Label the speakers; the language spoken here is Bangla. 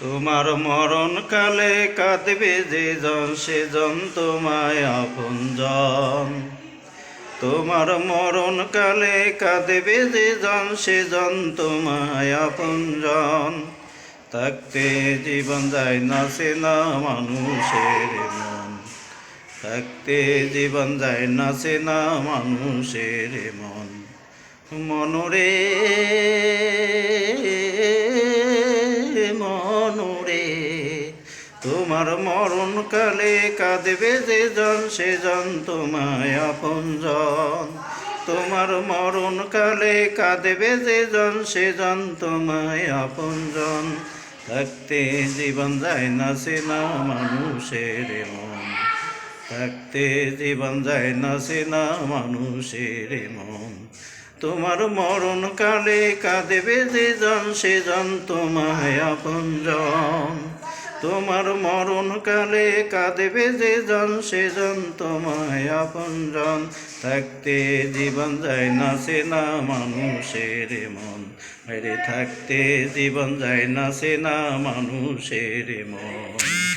Speaker 1: তোমার মরণ কালে কাঁদবে যে জন সে জন তোমায় আপন জন তোমার মরণ কালে কাঁদবে যে জন সে জন তোমায় আপন জন থাকতে জীবন যায় না সে না মানুষের মন। থাকতে জীবন যায় না সে না মানুষের মন। মনরে মনরে তোমার মরণ কালে কাঁদবে যে জন, সে জন তোমায় আপন জন। তোমার মরণ কালে কাঁদবে যে জন, সে জন তোমায় আপন জন। থাকতে জীবন যায় না, সে না মানুষের মন। থাকতে জীবন যায় না সে না মানুষের মন। তোমার মরণ কালে কাঁদেবে যে জন, সে জন তোমায় আপন জন। তোমার মরণ কালে কাঁদেবে যে জন, সে জন তোমায় আপন জন। থাকতে জীবন যায় না সে না মানুষের মন। আরে থাকতে জীবন যায় না সে না মানুষের মন।